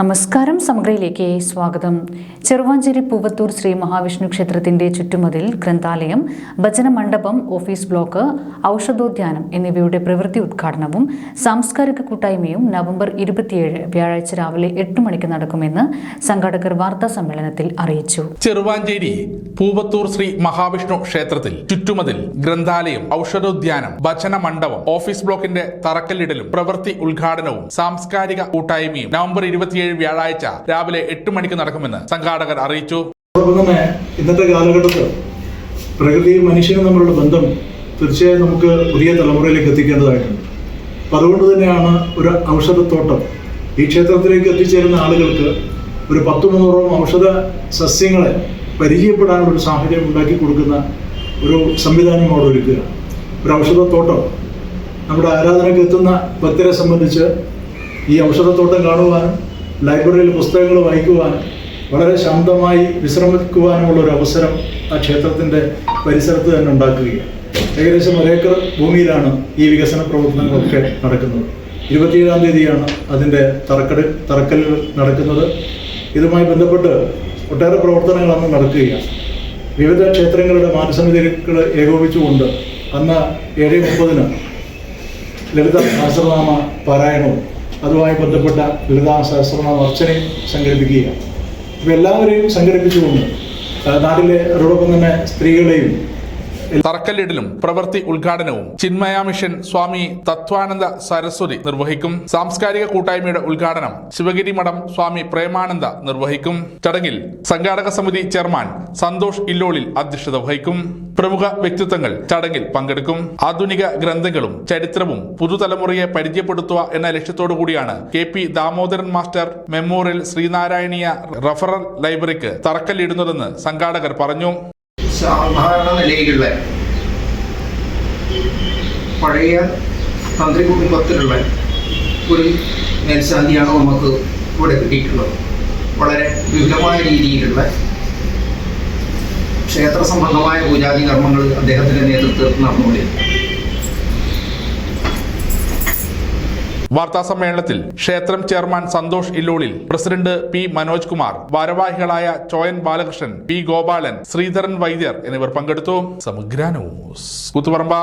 നമസ്കാരം സമഗ്രയിലേക്ക് സ്വാഗതം. ചെറുവാഞ്ചേരി പൂവത്തൂർ ശ്രീ മഹാവിഷ്ണു ക്ഷേത്രത്തിന്റെ ചുറ്റുമതിൽ ഗ്രന്ഥാലയം ഭജന മണ്ഡപം ഓഫീസ് ബ്ലോക്ക് ഔഷധോദ്യാനം എന്നിവയുടെ പ്രവൃത്തി ഉദ്ഘാടനവും സാംസ്കാരിക കൂട്ടായ്മയും നവംബർ ഇരുപത്തിയേഴ് വ്യാഴാഴ്ച രാവിലെ എട്ട് മണിക്ക് നടക്കുമെന്ന് സംഘാടകർ വാർത്താ സമ്മേളനത്തിൽ അറിയിച്ചു. ചെറുവാഞ്ചേരി പൂവത്തൂർ ശ്രീ മഹാവിഷ്ണു ക്ഷേത്രത്തിൽ ചുറ്റുമതിൽ ഗ്രന്ഥാലയം ഔഷധോദ്യാനം ഭജന മണ്ഡപം ഓഫീസ് ബ്ലോക്കിന്റെ തറക്കല്ലിടലും പ്രവൃത്തി ഉദ്ഘാടനവും സാംസ്കാരിക കൂട്ടായ്മയും നവംബർ ഇരുപത്തിയേഴ് വ്യാഴാഴ്ച രാവിലെ എട്ട് മണിക്ക് നടക്കുമെന്ന് സംഘാടകർ അറിയിച്ചു. ഇന്നത്തെ കാലഘട്ടത്തിൽ പ്രകൃതിയും മനുഷ്യനും തമ്മിലുള്ള ബന്ധം തീർച്ചയായും നമുക്ക് പുതിയ തലമുറയിലേക്ക് എത്തിക്കേണ്ടതായിട്ടുണ്ട്. അപ്പം അതുകൊണ്ട് തന്നെയാണ് ഒരു ഔഷധത്തോട്ടം ഈ ക്ഷേത്രത്തിലേക്ക് എത്തിച്ചേരുന്ന ആളുകൾക്ക് ഒരു പത്ത് മുന്നൂറോളം ഔഷധ സസ്യങ്ങളെ പരിചയപ്പെടാനുള്ള ഒരു സാഹചര്യം ഉണ്ടാക്കി കൊടുക്കുന്ന ഒരു സംവിധാനം അവിടെ ഒരുക്കുക. ഒരു ഔഷധത്തോട്ടം. നമ്മുടെ ആരാധനയ്ക്ക് എത്തുന്ന ഭക്തരെ സംബന്ധിച്ച് ഈ ഔഷധത്തോട്ടം കാണുവാനും ലൈബ്രറിയിൽ പുസ്തകങ്ങൾ വായിക്കുവാൻ വളരെ ശാന്തമായി വിശ്രമിക്കുവാനുമുള്ള ഒരു അവസരം ആ ക്ഷേത്രത്തിന്റെ പരിസരത്ത് തന്നെ ഉണ്ടാക്കുകയാണ്. ഏകദേശം ഒരേക്കർ ഭൂമിയിലാണ് ഈ വികസന പ്രവർത്തനങ്ങളൊക്കെ നടക്കുന്നത്. ഇരുപത്തിയേഴാം തീയതിയാണ് അതിന്റെ തറക്കടി തറക്കല്ലുകൾ നടക്കുന്നത്. ഇതുമായി ബന്ധപ്പെട്ട് ഒട്ടേറെ പ്രവർത്തനങ്ങൾ അന്ന് നടക്കുകയാണ്. വിവിധ ക്ഷേത്രങ്ങളുടെ മാനസമിതികൾ ഏകോപിച്ചുകൊണ്ട് അന്ന് ഏഴ് മുപ്പതിന് ലളിത സഹസ്രനാമ പാരായണവും അതുമായി ബന്ധപ്പെട്ട ലളിതാ സഹസ്രനാമ അർച്ചനയും സംഘടിപ്പിക്കുകയാണ്. ഇപ്പം എല്ലാവരെയും സംഘടിപ്പിച്ചുകൊണ്ട് നാട്ടിലെ അതോടൊപ്പം തന്നെ സ്ത്രീകളെയും തറക്കല്ലിടലും പ്രവൃത്തി ഉദ്ഘാടനവും ചിന്മയ മിഷൻ സ്വാമി തത്വാനന്ദ സരസ്വതി നിർവഹിക്കും. സാംസ്കാരിക കൂട്ടായ്മയുടെ ഉദ്ഘാടനം ശിവഗിരി മഠം സ്വാമി പ്രേമാനന്ദ നിർവഹിക്കും. ചടങ്ങിൽ സംഘാടക സമിതി ചെയർമാൻ സന്തോഷ് ഇല്ലോളിൽ അധ്യക്ഷത വഹിക്കും. പ്രമുഖ വ്യക്തിത്വങ്ങൾ ചടങ്ങിൽ പങ്കെടുക്കും. ആധുനിക ഗ്രന്ഥങ്ങളും ചരിത്രവും പുതുതലമുറയെ പരിചയപ്പെടുത്തുക എന്ന ലക്ഷ്യത്തോടു കൂടിയാണ് K P Damodaran master memorial ശ്രീനാരായണീയ referral ലൈബ്രറിക്ക് തറക്കല്ലിടുന്നതെന്ന് സംഘാടകർ പറഞ്ഞു. സാധാരണ നിലയിലുള്ള പഴയ തന്ത്രി കുടുംബത്തിലുള്ള ഒരു മേൽശാന്തിയാണ് നമുക്ക് ഇവിടെ കിട്ടിയിട്ടുള്ളത്? വളരെ വിപുലമായ രീതിയിലുള്ള ക്ഷേത്ര സംബന്ധമായ പൂജാതി കർമ്മങ്ങൾ അദ്ദേഹത്തിന്റെ നേതൃത്വത്തിൽ നടന്നുകൊണ്ടിരിക്കും വാർത്താ സമ്മേളനത്തിൽ ക്ഷേത്രം ചെയർമാൻ സന്തോഷ് ഇല്ലോളിൽ പ്രസിഡന്റ് പി മനോജ് കുമാർ ഭാരവാഹികളായ ചോയൻ ബാലകൃഷ്ണൻ പി ഗോപാലൻ ശ്രീധരൻ വൈദ്യർ എന്നിവർ പങ്കെടുത്തു. സമഗ്ര ന്യൂസ്. കൂത്തുപറമ്പ.